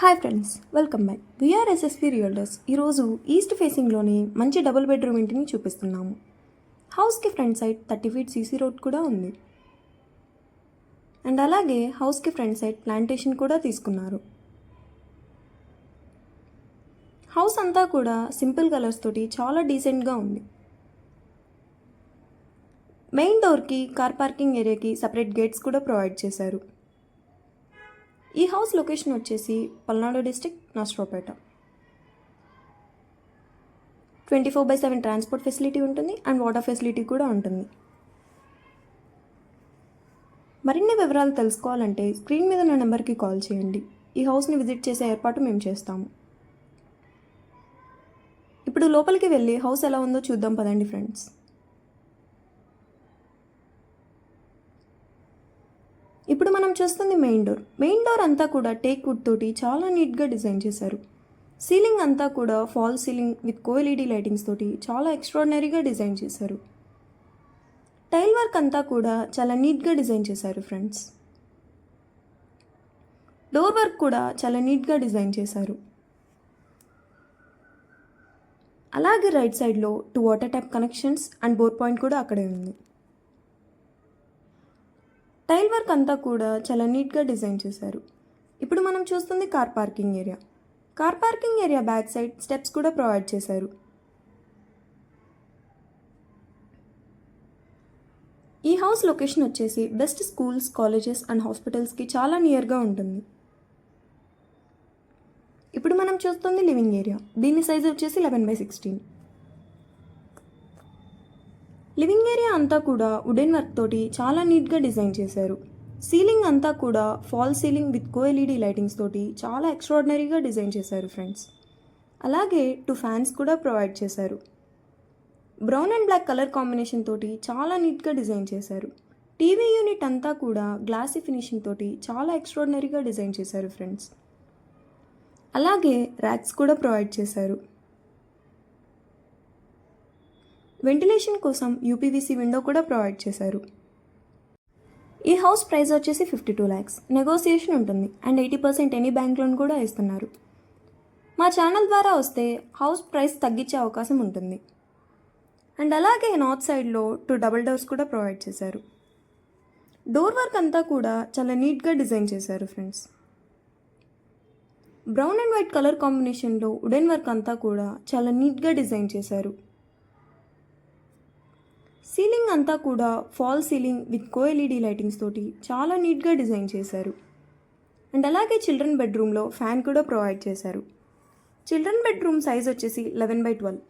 Hi friends welcome back VRSSP realtors ఈరోజు east ఫేసింగ్లోనే మంచి డబుల్ బెడ్రూమ్ ఇంటిని చూపిస్తున్నాము. హౌస్కి front side thirty feet CC road కూడా ఉంది. అండ్ అలాగే హౌస్కి ఫ్రంట్ సైడ్ ప్లాంటేషన్ కూడా తీసుకున్నారు. హౌస్ అంతా కూడా సింపుల్ కలర్స్ తోటి చాలా డీసెంట్గా ఉంది. మెయిన్ డోర్కి కార్ పార్కింగ్ ఏరియాకి సపరేట్ గేట్స్ కూడా ప్రొవైడ్ చేశారు. ఈ హౌస్ లొకేషన్ వచ్చేసి Palnadu district Narasaraopet twenty four by seven transport facility ఉంటుంది అండ్ వాటర్ ఫెసిలిటీ కూడా ఉంటుంది. మరిన్ని వివరాలు తెలుసుకోవాలంటే స్క్రీన్ మీద ఉన్న నెంబర్కి కాల్ చేయండి. ఈ హౌస్ని విజిట్ చేసే ఏర్పాటు మేము చేస్తాము. ఇప్పుడు లోపలికి వెళ్ళి హౌస్ ఎలా ఉందో చూద్దాం పదండి ఫ్రెండ్స్. ఇప్పుడు మనం చూస్తుంది మెయిన్ డోర్ మెయిన్ డోర్ అంతా కూడా టేక్ వుడ్ తోటి చాలా నీట్గా డిజైన్ చేశారు. సీలింగ్ అంతా కూడా fall ceiling with co LED lightings తోటి చాలా ఎక్స్ట్రాడినరీగా డిజైన్ చేశారు. టైల్ వర్క్ అంతా కూడా చాలా నీట్గా డిజైన్ చేశారు ఫ్రెండ్స్ డోర్ వర్క్ కూడా చాలా నీట్గా డిజైన్ చేశారు. అలాగే రైట్ సైడ్లో two water tap connections and bore point కూడా అక్కడే ఉంది. వర్క్ అంతా కూడా చాలా నీట్గా డిజైన్ చేశారు. ఇప్పుడు మనం చూస్తుంది car parking area. Car parking area back side steps కూడా ప్రొవైడ్ చేశారు. ఈ హౌస్ లొకేషన్ వచ్చేసి బెస్ట్ స్కూల్స్ కాలేజెస్ అండ్ హాస్పిటల్స్కి చాలా నియర్గా ఉంటుంది. ఇప్పుడు మనం చూస్తుంది లివింగ్ ఏరియా. దీని సైజ్ వచ్చేసి eleven by sixteen living area అంతా కూడా వుడెన్ వర్క్ తోటి చాలా నీట్గా డిజైన్ చేశారు. సీలింగ్ అంతా కూడా fall ceiling with co LED lightings తోటి చాలా ఎక్స్ట్రాడినరీగా డిజైన్ చేశారు ఫ్రెండ్స్ అలాగే టూ ఫ్యాన్స్ కూడా ప్రొవైడ్ చేశారు. Brown and black colour combination తోటి చాలా నీట్గా డిజైన్ చేశారు. టీవీ యూనిట్ అంతా కూడా గ్లాసీ ఫినిషింగ్ తోటి చాలా ఎక్స్ట్రాడినరీగా డిజైన్ చేశారు ఫ్రెండ్స్ అలాగే ర్యాక్స్ కూడా ప్రొవైడ్ చేశారు. వెంటిలేషన్ కోసం యూపీవీసీ విండో కూడా ప్రొవైడ్ చేశారు. ఈ హౌస్ ప్రైస్ వచ్చేసి ఫిఫ్టీ టూ ల్యాక్స్ నెగోసియేషన్ ఉంటుంది. And eighty percent any bank loan కూడా ఇస్తున్నారు మా ఛానల్ ద్వారా వస్తే హౌస్ ప్రైస్ తగ్గించే అవకాశం ఉంటుంది. అండ్ అలాగే నార్త్ సైడ్లో టూ డబుల్ డోర్స్ కూడా ప్రొవైడ్ చేశారు. డోర్ వర్క్ అంతా కూడా చాలా నీట్గా డిజైన్ చేశారు friends brown and white colour కాంబినేషన్లో వుడెన్ వర్క్ అంతా కూడా చాలా నీట్గా డిజైన్ చేశారు. సీలింగ్ అంతా కూడా fall ceiling with co LED lightings తోటి చాలా నీట్గా డిజైన్ చేశారు. అండ్ అలాగే చిల్డ్రన్ బెడ్రూమ్లో ఫ్యాన్ కూడా ప్రొవైడ్ చేశారు. చిల్డ్రన్ బెడ్రూమ్ సైజ్ వచ్చేసి లెవెన్ బై ట్వెల్వ్.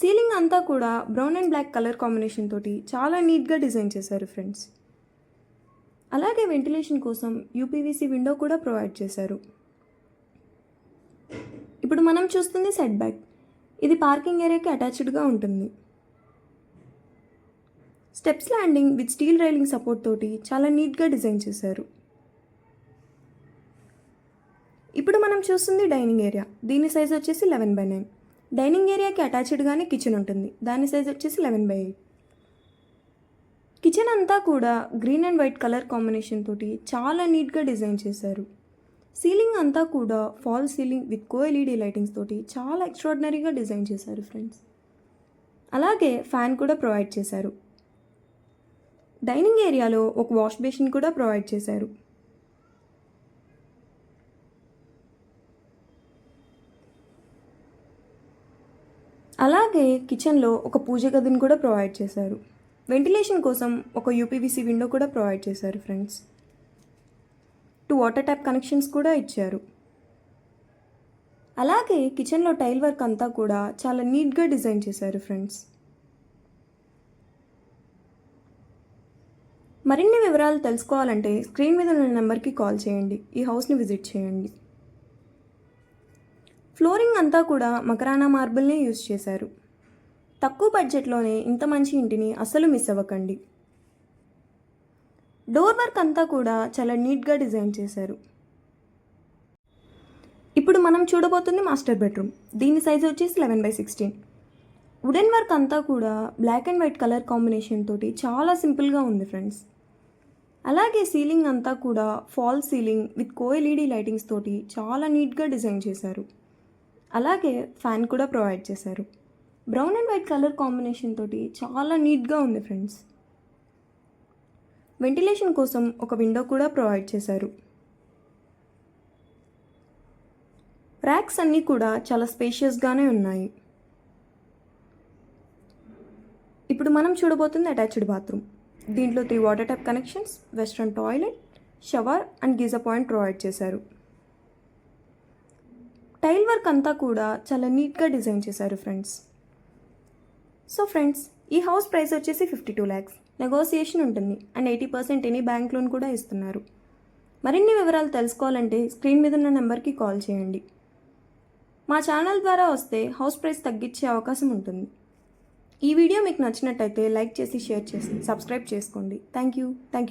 సీలింగ్ అంతా కూడా brown and black colour combination తోటి చాలా నీట్గా డిజైన్ చేశారు ఫ్రెండ్స్. అలాగే వెంటిలేషన్ కోసం యూపీవీసీ విండో కూడా ప్రొవైడ్ చేశారు. ఇప్పుడు మనం చూస్తుంది సెట్ బ్యాక్. ఇది పార్కింగ్ ఏరియాకి అటాచ్డ్గా ఉంటుంది. Steps landing with steel railing support తోటి చాలా నీట్గా డిజైన్ చేశారు. ఇప్పుడు మనం చూస్తుంది డైనింగ్ ఏరియా. దీని సైజ్ వచ్చేసి లెవెన్ బై నైన్. డైనింగ్ ఏరియాకి అటాచ్డ్గానే కిచెన్ ఉంటుంది. దాని సైజ్ వచ్చేసి లెవెన్ బై ఎయిట్. కిచెన్ అంతా కూడా green and white colour combination తోటి చాలా నీట్గా డిజైన్ చేశారు. సీలింగ్ అంతా కూడా fall ceiling with co LED lightings తోటి చాలా ఎక్స్ట్రాడినరీగా డిజైన్ చేశారు ఫ్రెండ్స్. అలాగే ఫ్యాన్ కూడా ప్రొవైడ్ చేశారు. డైనింగ్ ఏరియాలో ఒక వాష్ బేసిన్ కూడా ప్రొవైడ్ చేశారు. అలాగే కిచెన్లో ఒక పూజ గదిని కూడా ప్రొవైడ్ చేశారు. వెంటిలేషన్ కోసం ఒక యూపీవీసీ విండో కూడా ప్రొవైడ్ చేశారు friends. Two water tap connections కూడా ఇచ్చారు. అలాగే కిచెన్లో టైల్ వర్క్ అంతా కూడా చాలా నీట్గా డిజైన్ చేశారు ఫ్రెండ్స్. మరిన్ని వివరాలు తెలుసుకోవాలంటే స్క్రీన్ మీద ఉన్న నెంబర్కి కాల్ చేయండి. ఈ హౌస్ని విజిట్ చేయండి. ఫ్లోరింగ్ అంతా కూడా మకరానా మార్బుల్నే యూజ్ చేశారు. తక్కువ బడ్జెట్లోనే ఇంత మంచి ఇంటిని అస్సలు మిస్ అవ్వకండి. డోర్ వర్క్ అంతా కూడా చాలా నీట్గా డిజైన్ చేశారు. ఇప్పుడు మనం చూడబోతుంది మాస్టర్ బెడ్రూమ్ దీని సైజ్ వచ్చేసి eleven by sixteen wooden work అంతా కూడా black and white colour combination తోటి చాలా సింపుల్గా ఉంది ఫ్రెండ్స్ అలాగే సీలింగ్ అంతా కూడా fall ceiling with co LED lightings తోటి చాలా నీట్గా డిజైన్ చేశారు. అలాగే ఫ్యాన్ కూడా ప్రొవైడ్ చేశారు. Brown and white colour combination తోటి చాలా నీట్గా ఉంది ఫ్రెండ్స్ వెంటిలేషన్ కోసం ఒక విండో కూడా ప్రొవైడ్ చేశారు. ర్యాక్స్ అన్నీ కూడా చాలా స్పేషియస్గానే ఉన్నాయి. ఇప్పుడు మనం చూడబోతుంది అటాచ్డ్ బాత్రూమ్ దీంట్లో three water tap connections western toilet shower and geyser point provide చేశారు. టైల్ వర్క్ అంతా కూడా చాలా నీట్గా డిజైన్ చేశారు ఫ్రెండ్స్ సో ఫ్రెండ్స్ ఈ హౌస్ ప్రైస్ వచ్చేసి ఫిఫ్టీ టూ ల్యాక్స్ నెగోసియేషన్ ఉంటుంది. And eighty percent any bank loan కూడా ఇస్తున్నారు. మరిన్ని వివరాలు తెలుసుకోవాలంటే స్క్రీన్ మీద ఉన్న నెంబర్కి కాల్ చేయండి. మా ఛానల్ ద్వారా వస్తే హౌస్ ప్రైస్ తగ్గించే అవకాశం ఉంటుంది. ఈ వీడియో మీకు నచ్చినట్టయితే లైక్ చేసి షేర్ చేసి సబ్స్క్రైబ్ చేసుకోండి. Thank you. Thank you.